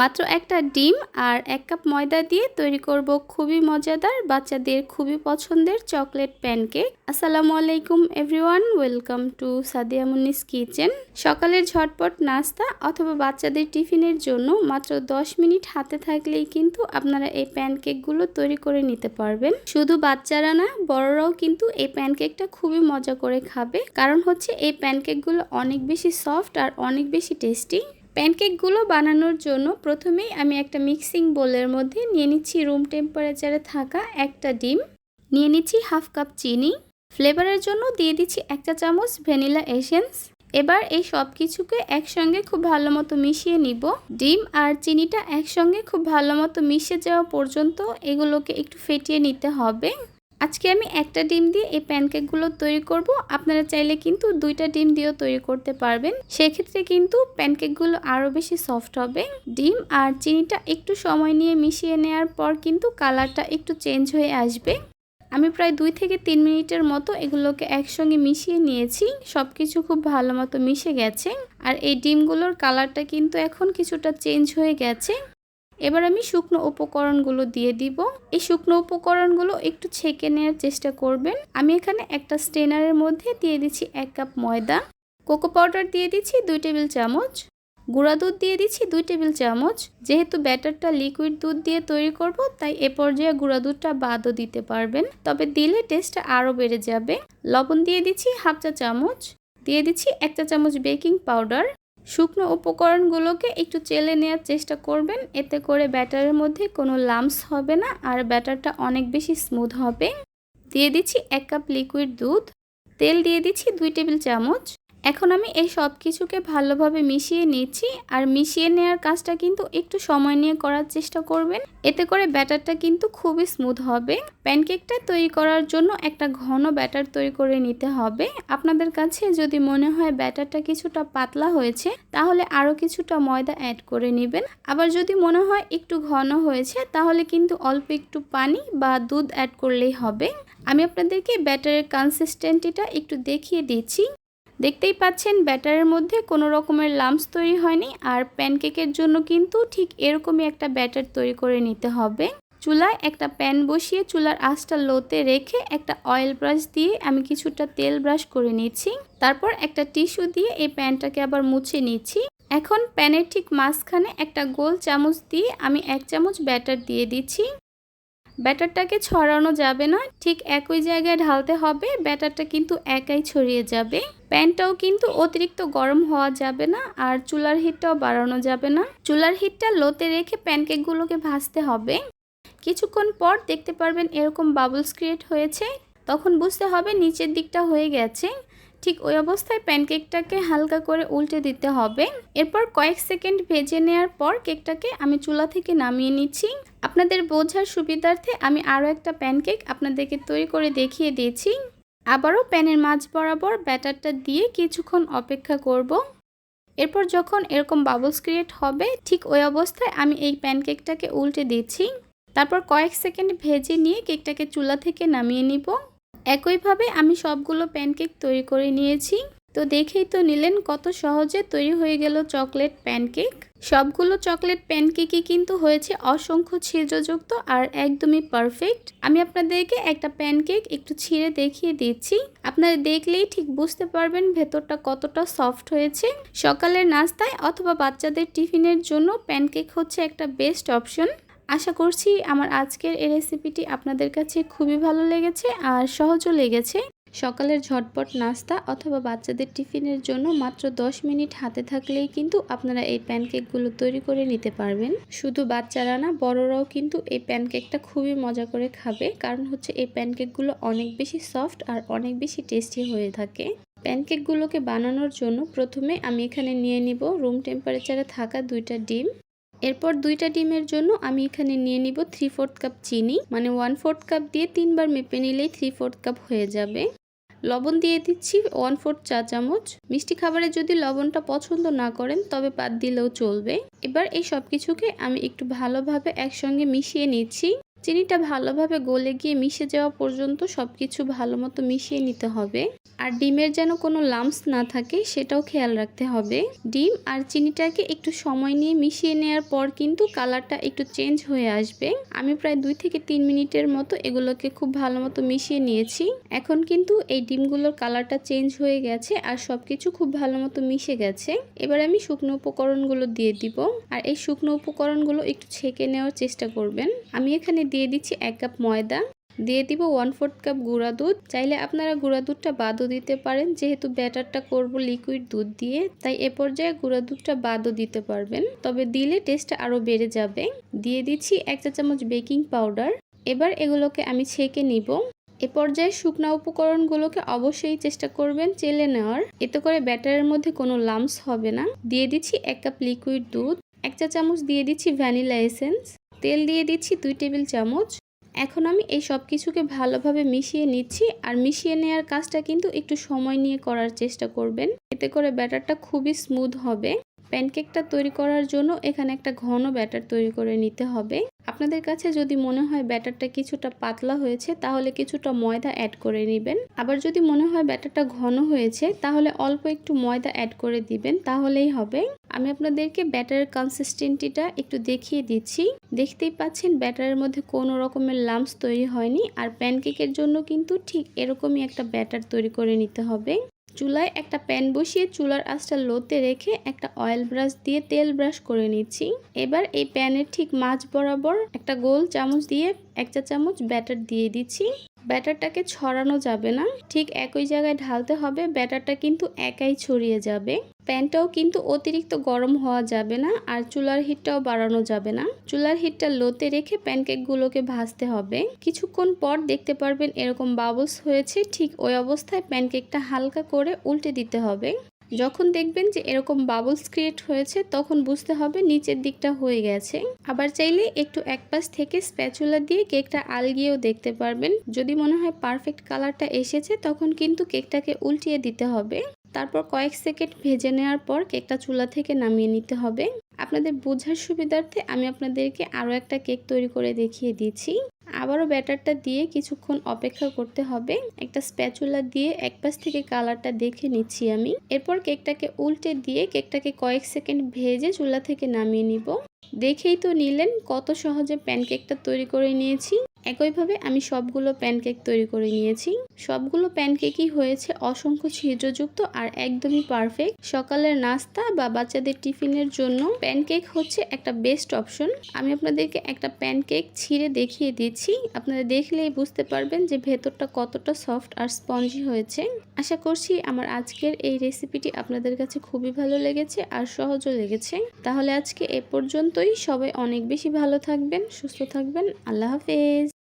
মাত্র একটা ডিম আর এক কাপ ময়দা দিয়ে তৈরি করব খুবই মজাদার বাচ্চাদের খুবই পছন্দের চকলেট প্যানকেক। আসসালামু আলাইকুম everyone, welcome to Sadia Munni's kitchen. সকালের ঝটপট নাস্তা অথবা বাচ্চাদের টিফিনের জন্য মাত্র 10 মিনিট হাতে থাকলেই কিন্তু আপনারা এই প্যানকেকগুলো তৈরি করে নিতে পারবেন। শুধু বাচ্চারা না, বড়রাও কিন্তু এই প্যানকেকটা খুবই মজা করে খাবে। কারণ হচ্ছে এই প্যানকেকগুলো অনেক বেশি সফট আর অনেক বেশি টেস্টি। প্যানকেকগুলো বানানোর জন্য প্রথমেই আমি একটা মিক্সিং বোলের মধ্যে নিয়ে নিচ্ছি রুম টেম্পারেচারে থাকা একটা ডিম। নিয়ে নিচ্ছি হাফ কাপ চিনি। ফ্লেভারের জন্য দিয়ে দিচ্ছি একটা চামচ ভ্যানিলা এসেন্স। এবার এই সব কিছুকে একসঙ্গে খুব ভালো মতো মিশিয়ে নিব। ডিম আর চিনিটা একসঙ্গে খুব ভালো মতো মিশে যাওয়া পর্যন্ত এগুলোকে একটু ফেটিয়ে নিতে হবে। আজকে আমি একটা ডিম দিয়ে এই প্যানকেকগুলো তৈরি করব। আপনারা চাইলে কিন্তু দুইটা ডিম দিয়েও তৈরি করতে পারবেন। সেক্ষেত্রে কিন্তু প্যানকেকগুলো আরও বেশি সফট হবে। ডিম আর চিনিটা একটু সময় নিয়ে মিশিয়ে নেওয়ার পর কিন্তু কালারটা একটু চেঞ্জ হয়ে আসবে। আমি প্রায় দুই থেকে তিন মিনিটের মতো এগুলোকে একসঙ্গে মিশিয়ে নিয়েছি। সব কিছু খুব ভালো মতো মিশে গেছে। আর এই ডিমগুলোর কালারটা কিন্তু এখন কিছুটা চেঞ্জ হয়ে গেছে। এবার আমি শুকনো উপকরণগুলো দিয়ে দিব। এই শুকনো উপকরণগুলো একটু ছেঁকে নেওয়ার চেষ্টা করবেন। আমি এখানে একটা স্টেনারের মধ্যে দিয়ে দিচ্ছি এক কাপ ময়দা। কোকো পাউডার দিয়ে দিচ্ছি দুই টেবিল চামচ। গুঁড়া দুধ দিয়ে দিচ্ছি দুই টেবিল চামচ। যেহেতু ব্যাটারটা লিকুইড দুধ দিয়ে তৈরি করব, তাই এ পর্যায়ে গুঁড়া দুধটা বাদও দিতে পারবেন। তবে দিলে টেস্টটা আরও বেড়ে যাবে। লবণ দিয়ে দিচ্ছি হাফ চা চামচ। দিয়ে দিচ্ছি এক চা চামচ বেকিং পাউডার। শুকনো উপকরণগুলোকে একটু চেলে নেওয়ার চেষ্টা করবেন। এতে করে ব্যাটারের মধ্যে কোনো লামস হবে না আর ব্যাটারটা অনেক বেশি স্মুথ হবে। দিয়ে দিচ্ছি এক কাপ লিকুইড দুধ। তেল দিয়ে দিচ্ছি দুই টেবিল চামচ। এখন আমি এই সব কিছুকে ভালোভাবে মিশিয়ে নিচ্ছি আর মিশিয়ে নেওয়ার কাজটা কিন্তু একটু সময় নিয়ে করার চেষ্টা করবেন। এতে করে ব্যাটারটা কিন্তু খুবই স্মুথ হবে। প্যানকেকটা তৈরি করার জন্য একটা ঘন ব্যাটার তৈরি করে নিতে হবে। আপনাদের কাছে যদি মনে হয় ব্যাটারটা কিছুটা পাতলা হয়েছে, তাহলে আরও কিছুটা ময়দা অ্যাড করে নেবেন। আবার যদি মনে হয় একটু ঘন হয়েছে, তাহলে কিন্তু অল্প একটু পানি বা দুধ অ্যাড করলেই হবে। আমি আপনাদেরকে ব্যাটারের কনসিস্টেন্টিটা একটু দেখিয়ে দিচ্ছি। দেখতেই পাচ্ছেন ব্যাটারের মধ্যে কোনো রকমের লাম্পস তৈরি হয়নি আর প্যানকেকের জন্য কিন্তু ঠিক এরকমই একটা ব্যাটার তৈরি করে নিতে হবে। চুলায় একটা প্যান বসিয়ে চুলার আঁচটা লোতে রেখে একটা অয়েল ব্রাশ দিয়ে আমি কিছুটা তেল ব্রাশ করে নিচ্ছি। তারপর একটা টিস্যু দিয়ে এই প্যানটাকে আবার মুছে নিচ্ছি। এখন প্যানের ঠিক মাঝখানে একটা গোল চামচ দিয়ে আমি এক চামচ ব্যাটার দিয়ে দিচ্ছি। ব্যাটারটাকে ছড়ানো যাবে না, ঠিক একই জায়গায় ঢালতে হবে, ব্যাটারটা কিন্তু একাই ছড়িয়ে যাবে। প্যানটাও কিন্তু অতিরিক্ত গরম হওয়া যাবে না আর চুলার হিটটাও বাড়ানো যাবে না। চুলার হিটটা লোতে রেখে প্যানকেকগুলোকে ভাজতে হবে। কিছুক্ষণ পর দেখতে পারবেন এরকম বাবলস ক্রিয়েট হয়েছে, তখন বুঝতে হবে নিচের দিকটা হয়ে গেছে। ঠিক ওই অবস্থায় প্যানকেকটাকে হালকা করে উল্টে দিতে হবে। এরপর কয়েক সেকেন্ড ভেজে নেওয়ার পর কেকটাকে আমি চুলা থেকে নামিয়ে নিচ্ছি। আপনাদের বোঝার সুবিধার্থে আমি আরও একটা প্যানকেক আপনাদেরকে তৈরি করে দেখিয়ে দিয়েছি। আবারও প্যানের মাঝ বরাবর ব্যাটারটা দিয়ে কিছুক্ষণ অপেক্ষা করব। এরপর যখন এরকম বাবলস ক্রিয়েট হবে, ঠিক ওই অবস্থায় আমি এই প্যানকেকটাকে উল্টে দিচ্ছি। তারপর কয়েক সেকেন্ড ভেজে নিয়ে কেকটাকে চুলা থেকে নামিয়ে নিব। একইভাবে আমি সবগুলো প্যানকেক তৈরি করে নিয়েছি। তো দেখেই তো নিলেন কত সহজে তৈরি হয়ে গেল চকলেট প্যানকেক। সবগুলো চকলেট প্যানকেকই কিন্তু হয়েছে অসংখ্য ছিদ্রযুক্ত আর একদমই পারফেক্ট। আমি আপনাদেরকে একটা প্যানকেক একটু ছিঁড়ে দেখিয়ে দিচ্ছি। আপনারা দেখলেই ঠিক বুঝতে পারবেন ভেতরটা কতটা সফট হয়েছে। সকালের নাস্তায় অথবা বাচ্চাদের টিফিনের জন্য প্যানকেক হচ্ছে একটা বেস্ট অপশন। আশা করছি আমার আজকের এই রেসিপিটি আপনাদের কাছে খুবই ভালো লেগেছে আর সহজও লেগেছে। সকালের ঝটপট নাস্তা অথবা বাচ্চাদের টিফিনের জন্য মাত্র 10 মিনিট হাতে থাকলেই কিন্তু আপনারা এই প্যানকেকগুলো তৈরি করে নিতে পারবেন। শুধু বাচ্চারা না, বড়রাও কিন্তু এই প্যানকেকটা খুবই মজা করে খাবে, কারণ হচ্ছে এই প্যানকেকগুলো অনেক বেশি সফট আর অনেক বেশি টেস্টি হয়ে থাকে। প্যানকেকগুলোকে বানানোর জন্য প্রথমে আমি এখানে নিয়ে নিব রুম টেম্পারেচারে থাকা দুইটা ডিম। এরপর দুইটা ডিমের জন্য আমি এখানে নিয়ে নিব থ্রি ফোর্থ কাপ চিনি। মানে ওয়ান ফোর্থ কাপ দিয়ে তিনবার মেপে নিলেই থ্রি ফোর্থ কাপ হয়ে যাবে। লবণ দিয়ে দিচ্ছি ওয়ান ফোর্থ চা চামচ। মিষ্টি খাবারে যদি লবণটা পছন্দ না করেন, তবে বাদ দিলেও চলবে। এবার এই সব কিছুকে আমি একটু ভালোভাবে একসঙ্গে মিশিয়ে নিচ্ছি। চিনিটা ভালোভাবে গলে গিয়ে মিশে যাওয়া পর্যন্ত সব কিছু ভালো মতো মিশিয়ে নিতে হবে। আর ডিমের যেন কোনো লাম্পস না থাকে, সেটাও খেয়াল রাখতে হবে। ডিম আর চিনিটাকে একটু সময় নিয়ে মিশিয়ে নেওয়ার পর কিন্তু কালারটা একটু চেঞ্জ হয়ে আসবে। আমি প্রায় দুই থেকে তিন মিনিটের মতো এগুলোকে খুব ভালো মতো মিশিয়ে নিয়েছি। এখন কিন্তু এই ডিমগুলোর কালারটা চেঞ্জ হয়ে গেছে আর সব কিছু খুব ভালো মতো মিশে গেছে। এবার আমি শুকনো উপকরণগুলো দিয়ে দিব। আর এই শুকনো উপকরণগুলো একটু ছেঁকে নেওয়ার চেষ্টা করবেন। আমি এখানে দিয়ে দিচ্ছি এক কাপ ময়দা। দিয়ে দিব ওয়ান ফোর্থ কাপ গুঁড়া দুধ। চাইলে আপনারা গুঁড়া দুধটা বাদও দিতে পারেন, যেহেতু ব্যাটারটা করব লিকুইড দুধ দিয়ে, তাই এ পর্যায়ে গুঁড়া দুধটা বাদও দিতে পারবেন। তবে দিলে টেস্টটা আরও বেড়ে যাবে। দিয়ে দিচ্ছি এক চা চামচ বেকিং পাউডার এবার এগুলোকে আমি ছেঁকে নিব। এ পর্যায়ে শুকনা উপকরণগুলোকে অবশ্যই চেষ্টা করবেন চেলে নেওয়ার। এতে করে ব্যাটারের মধ্যে কোনো লাম্পস হবে না। দিয়ে দিচ্ছি এক কাপ লিকুইড দুধ। এক চা চামচ দিয়ে দিচ্ছি ভ্যানিলা এসেন্স তেল দিয়ে দিচ্ছি দুই টেবিল চামচ। এখন আমি এই সব কিছুকে ভালোভাবে মিশিয়ে নিচ্ছি আর মিশিয়ে নেওয়ার কাজটা কিন্তু একটু সময় নিয়ে করার চেষ্টা করবেন। এতে করে ব্যাটারটা খুবই স্মুথ হবে। প্যানকেকটা তৈরি করার জন্য এখানে একটা ঘন ব্যাটার তৈরি করে নিতে হবে। আপনাদের কাছে যদি মনে হয় ব্যাটারটা কিছুটা পাতলা হয়েছে, তাহলে কিছুটা ময়দা অ্যাড করে নেবেন। আবার যদি মনে হয় ব্যাটারটা ঘন হয়েছে, তাহলে অল্প একটু ময়দা অ্যাড করে দিবেন, তাহলেই হবে। আমি আপনাদেরকে ব্যাটারের কনসিস্টেন্টিটা একটু দেখিয়ে দিচ্ছি। দেখতেই পাচ্ছেন ব্যাটারের মধ্যে কোনো রকমের লাম্পস তৈরি হয়নি, আর প্যানকেকের জন্য কিন্তু ঠিক এরকমই একটা ব্যাটার তৈরি করে নিতে হবে। চুলায় একটা প্যান বসিয়ে চুলার আঁচটা লোতে রেখে একটা অয়েল ব্রাশ দিয়ে তেল ব্রাশ করে নিচ্ছি। এবার এই প্যানের ঠিক মাঝ বরাবর একটা গোল চামচ দিয়ে এক চা চামচ ব্যাটার দিয়ে দিচ্ছি। ব্যাটারটাকে ছড়ানো যাবে না। ঠিক একই জায়গায় ঢালতে হবে, ব্যাটারটা কিন্তু একাই ছড়িয়ে যাবে। প্যানটাও কিন্তু অতিরিক্ত গরম হওয়া যাবে না আর চুলার হিটটাও বাড়ানো যাবে না। চুলার হিটটা লোতে রেখে প্যানকেকগুলোকে ভাজতে হবে। কিছুক্ষণ পর দেখতে পারবেন এরকম বাবলস হয়েছে, ঠিক ওই অবস্থায় প্যানকেকটা হালকা করে উল্টে দিতে হবে। যখন দেখবেন যে এরকম বাবলস ক্রিয়েট হয়েছে, তখন বুঝতে হবে নিচের দিকটা হয়ে গেছে। আবার চাইলে একটু এক পাশ থেকে স্প্যাচুলা দিয়ে কেকটা আলগিয়েও দেখতে পারবেন। যদি মনে হয় পারফেক্ট কালারটা এসেছে, তখন কিন্তু কেকটাকে উল্টিয়ে দিতে হবে। তারপর কয়েক সেকেন্ড ভেজে নেওয়ার পর কেকটা চুলা থেকে নামিয়ে নিতে হবে। আপনাদের বোঝার সুবিধার্থে আমি আপনাদেরকে আরও একটা কেক তৈরি করে দেখিয়ে দিচ্ছি। আবারও ব্যাটারটা দিয়ে কিছুক্ষণ অপেক্ষা করতে হবে। একটা স্প্যাচুলা দিয়ে এক পাশ থেকে কালারটা দেখে নিচ্ছি আমি। এরপর কেকটাকে উল্টে দিয়ে কেকটাকে কয়েক সেকেন্ড ভেজে চুলা থেকে নামিয়ে নিব। দেখেই তো নিলেন কত সহজে প্যানকেকটা তৈরি করে নিয়েছি। একইভাবে আমি সবগুলো প্যানকেক তৈরি করে নিয়েছি। সবগুলো প্যানকেকই হয়েছে অসংখ্য ছিদ্রযুক্ত আর একদমই পারফেক্ট। সকালের নাস্তা বা বাচ্চাদের টিফিনের জন্য প্যানকেক হচ্ছে একটা বেস্ট অপশন। আমি আপনাদেরকে একটা প্যানকেক ছিঁড়ে দেখিয়ে দিচ্ছি। আপনারা দেখলেই বুঝতে পারবেন যে ভেতরটা কতটা সফট আর স্পঞ্জি হয়েছে। আশা করছি আমার আজকের এই রেসিপিটি আপনাদের কাছে খুবই ভালো লেগেছে আর সহজও লেগেছে। তাহলে আজকে এ পর্যন্তই। সবাই অনেক বেশি ভালো থাকবেন, সুস্থ থাকবেন। আল্লাহ হাফেজ।